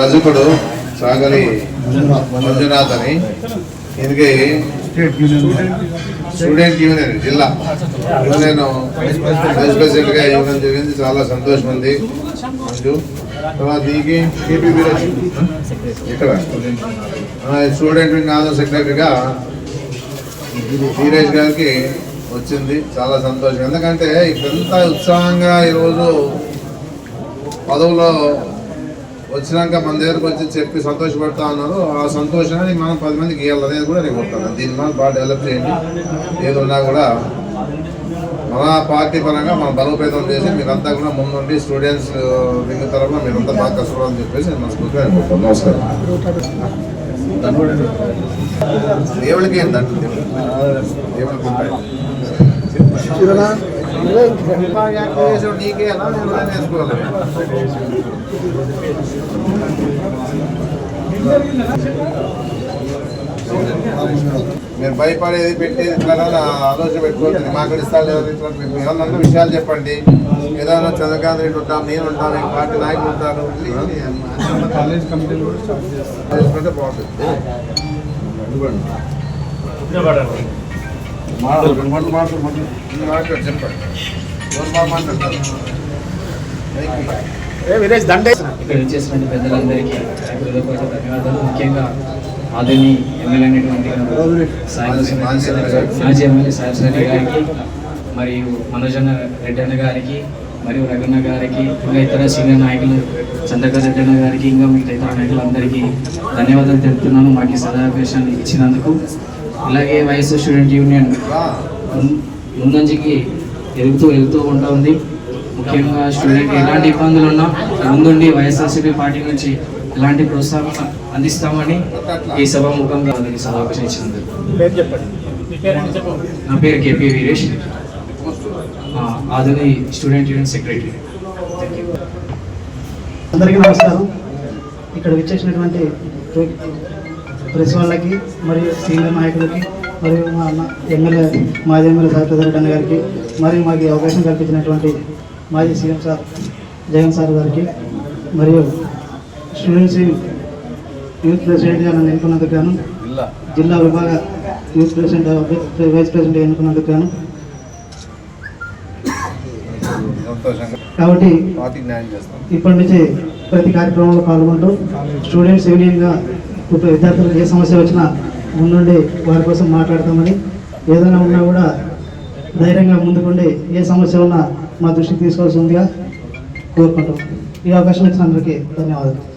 రజకుడు సాగరి మంజునాథ్ అని. దీనికి student union జిల్లా. యూనియన్ వైస్ ప్రెసిడెంట్గా ఇవ్వడం జరిగింది. చాలా సంతోషం ఉంది. మంజు. తర్వాత దీనికి కేపీ ఇక్కడ. స్టూడెంట్ వింగ్ ఆనర్ సెక్రటరీగా వీరేష్ గారికి వచ్చింది. చాలా సంతోషం. ఎందుకంటే ఇక్కడంతా ఉత్సాహంగా ఈరోజు పదవులో వచ్చినాక మన దగ్గరకు వచ్చి చెప్పి సంతోషపడతా ఉన్నారు ఆ సంతోషాన్ని మనం పది మందికి ఇవ్వాలి అనేది కూడా నేను కోరుతాను దీన్ని మనం బాగా డెవలప్ చేయండి. ఏది ఉన్నా కూడా మన పార్టీ పరంగా మనం బలోపేతం చేసి మీరంతా కూడా ముందుండి స్టూడెంట్స్ వింగ్ తరఫున మీరంతా బాగా కష్టపడాలని చెప్పేసి నేను మనస్ఫూర్తిగా అనుకుంటాను నమస్కారం. దేవుడికి ఏంటంటే దేవుడికి ఉంటాయి నీకే నేర్చుకోవాలి మీరు భయపడేది పెట్టేది ఇట్లా ఆలోచన పెట్టుకోవచ్చు మాకు ఇస్తాను లేదా ఇట్లా మీకు ఏమన్నా విషయాలు చెప్పండి. ఏదైనా చంద్రకాంత్ రెడ్డి ఉంటాం నేను ఉంటాం ఈ పార్టీ నాయకులు ఉంటారు కాలేజ్ కమిటీలు కూడా స్టార్ట్ చేస్తాం చేసుకుంటే బాగుంటుంది. ఇక్కడ వచ్చేసినటువంటి పెద్దలందరికీ ధన్యవాదాలు. ముఖ్యంగా ఆదిని ఎమ్మెల్యే అయినటువంటి సాయి మాజీ ఎమ్మెల్యే. సాయి గారికి మరియు మనోజన్న రెడ్డి అన్న గారికి మరియు రఘున్న గారికి ఇంకా ఇతర సీనియర్ నాయకులు చంద్రకర్ రెడ్డి అన్న గారికి ఇంకా మిగతా ఇతర నాయకులందరికీ ధన్యవాదాలు తెలుపుతున్నాను. మాకు ఈ సదావకాశం ఇచ్చినందుకు ఇలాగే వైఎస్ఆర్ స్టూడెంట్ యూనియన్ ముం- ముందంజకి ఎదుగుతూ వెళ్తూ ఉంటుంది ముఖ్యంగా స్టూడెంట్ ఎలాంటి ఇబ్బందులు ఉన్నా ముందుండి వైఎస్ఆర్సీపీ పార్టీ నుంచి ఎలాంటి ప్రోత్సాహం అందిస్తామని ఈ సభ ముఖంగా అందరికీ సమావేశం ఇచ్చినందుకు. నా పేరు కేపీ వీరేష్. ఆ, ఆధుని స్టూడెంట్ యూనియన్ సెక్రటరీ. అందరికీ నమస్కారం. ఇక్కడ విచ్చేసినటువంటి ప్రెస్ వాళ్ళకి మరియు సీనియర్ నాయకులకి మరియు మా అన్న ఎమ్మెల్యే మాజీ ఎమ్మెల్యే సార్ రెడ్డి అన్న గారికి మరియు మాకు అవకాశం కల్పించినటువంటి మాజీ సీఎం సార్ జగన్ సార్ గారికి మరియు స్టూడెంట్స్ యూత్ ప్రెసిడెంట్గా నన్ను ఎన్నుకున్నందుకు గాను జిల్లా. విభాగ యూత్ ప్రెసిడెంట్ వైస్ ప్రెసిడెంట్ ఎన్నుకున్నందుకు గాను. కాబట్టి ఇప్పటి నుంచి ప్రతి కార్యక్రమంలో పాల్గొంటూ స్టూడెంట్స్ యూనియన్గా ఇప్పుడు విద్యార్థులకు ఏ సమస్య వచ్చినా ముందుండి వారి కోసం మాట్లాడతామని ఏదైనా ఉన్నా కూడా ధైర్యంగా ముందుకుండి ఏ సమస్య ఉన్నా మా దృష్టికి తీసుకోవాల్సి ఉందిగా కోరుకుంటాం ఈ అవకాశం ఇచ్చిన అందరికీ ధన్యవాదాలు.